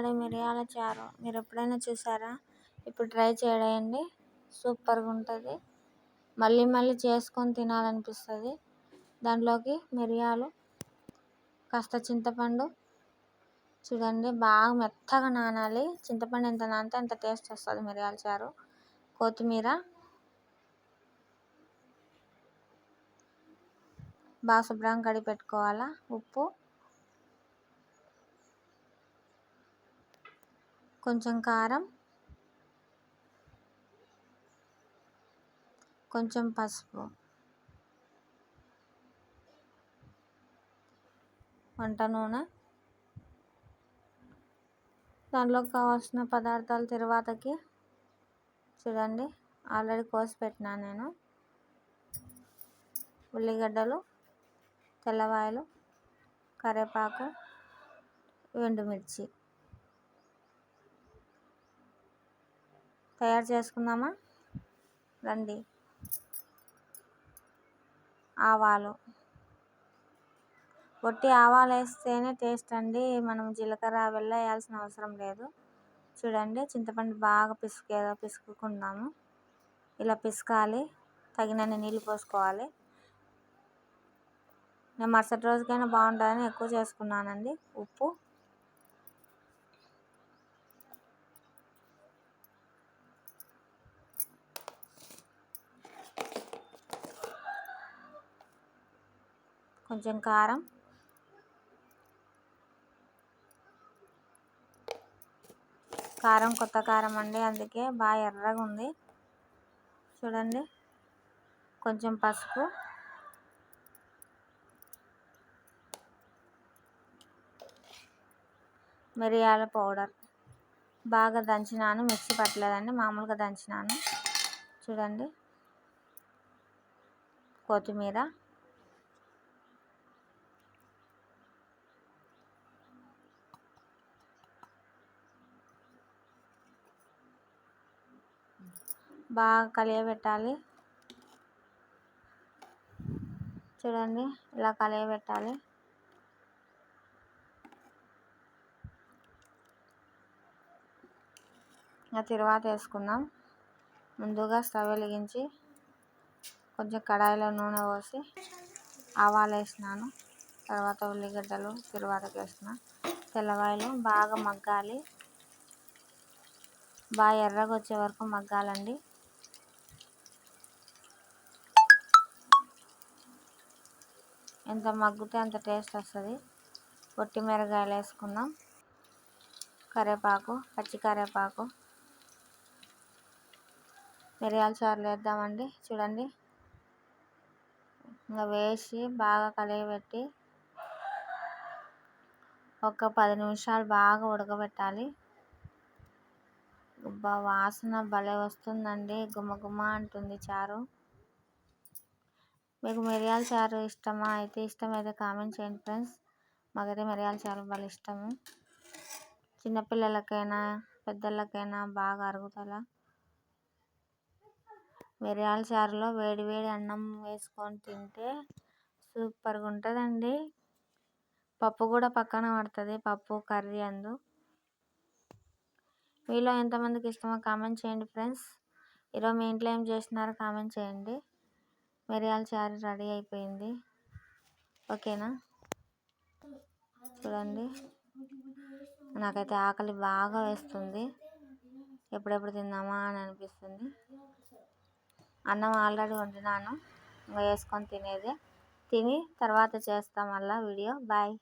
వాడే మిరియాల చారు. మీరు ఎప్పుడైనా చూసారా? ఇప్పుడు ట్రై చేయండి సూపర్గా ఉంటుంది. మళ్ళీ మళ్ళీ చేసుకొని తినాలనిపిస్తుంది. దాంట్లోకి మిరియాలు కాస్త చింతపండు. చూడండి బాగా మెత్తగా నానాలి. చింతపండు ఎంత నానితే అంత టేస్ట్ వస్తుంది మిరియాల చారు. కొత్తిమీర. బాగా శుభ్రంగా కడిగి పెట్టుకోవాలా. ఉప్పు. కొంచెం కారం కొంచెం పసుపు వంట నూనె. దాంట్లోకి కావాల్సిన పదార్థాలు తర్వాతకి చూడండి ఆల్రెడీ కోసి పెట్టినా నేను. ఉల్లిగడ్డలు తెల్లవాయలు కరివేపాకు ఎండుమిర్చి. తయారు చేసుకుందామా? రండి. ఆవాలు. ఒట్టి ఆవాలు వేస్తేనే టేస్ట్ అండి. మనం జీలకర్ర వెళ్ళ వేయాల్సిన అవసరం లేదు. చూడండి చింతపండు బాగా పిసికేదో పిసుకుందాము ఇలా పిసకాలి. తగినన్ని నీళ్ళు పోసుకోవాలి. నేను మరుసటి రోజుకైనా బాగుంటుందని ఎక్కువ చేసుకున్నానండి. ఉప్పు. కొంచెం కారం. కారం కొత్త కారం అండి. అందుకే బాగా ఎర్రగా ఉంది. చూడండి. కొంచెం పసుపు. మిరియాల పౌడర్. బాగా దంచినాను. మిక్సీ పట్టలేదండి. మామూలుగా దంచినాను. చూడండి. కొత్తిమీర. బాగా కలియబెట్టాలి. చూడండి ఇలా కలియబెట్టాలి. ఇంకా తర్వాత వేసుకుందాం. ముందుగా స్టవ్ వెలిగించి కొంచెం కడాయిలో నూనె పోసి ఆవాలు వేసినాను. తర్వాత ఉల్లిగడ్డలు తిరువాతకి వేసిన తెల్లవాయలు బాగా మగ్గాలి. బాగా ఎర్రగా వచ్చే వరకు మగ్గాలండి. ఎంత మగ్గితే అంత టేస్ట్ వస్తుంది. పొట్టి మిరగాయలు వేసుకుందాం. కరివేపాకు పచ్చి కరివేపాకు. మిరియాల చారులు వేద్దామండి. చూడండి. ఇంకా వేసి బాగా కలిగిపెట్టి ఒక పది నిమిషాలు బాగా ఉడకబెట్టాలి. బా వాసన భలే వస్తుందండి. గుమగుమ అంటుంది చారు. మీకు మిరియాల చారు ఇష్టమా? అయితే ఇష్టమైతే కామెంట్ చేయండి ఫ్రెండ్స్. మాకైతే మిరియాల చారు భలే ఇష్టము. చిన్నపిల్లలకైనా పెద్దలకైనా బాగా అరుగుదల మిరియాల చారులో వేడి వేడి అన్నం వేసుకొని తింటే సూపర్గా ఉంటుందండి. పప్పు కూడా పక్కన పడుతుంది పప్పు కర్రీ అందు. మీలో ఎంతమందికి ఇష్టమో కామెంట్ చేయండి ఫ్రెండ్స్. ఈరోజు మీ ఇంట్లో ఏం చేస్తున్నారో కామెంట్ చేయండి. మిరియాల చారు రెడీ అయిపోయింది. ఓకేనా? చూడండి. నాకైతే ఆకలి బాగా వేస్తుంది. ఎప్పుడెప్పుడు తిందామా అని అనిపిస్తుంది. అన్నం ఆల్రెడీ వండినాను. ఇంకా వేసుకొని తినేది. తిని తర్వాత చేస్తాం మళ్ళీ వీడియో. బాయ్.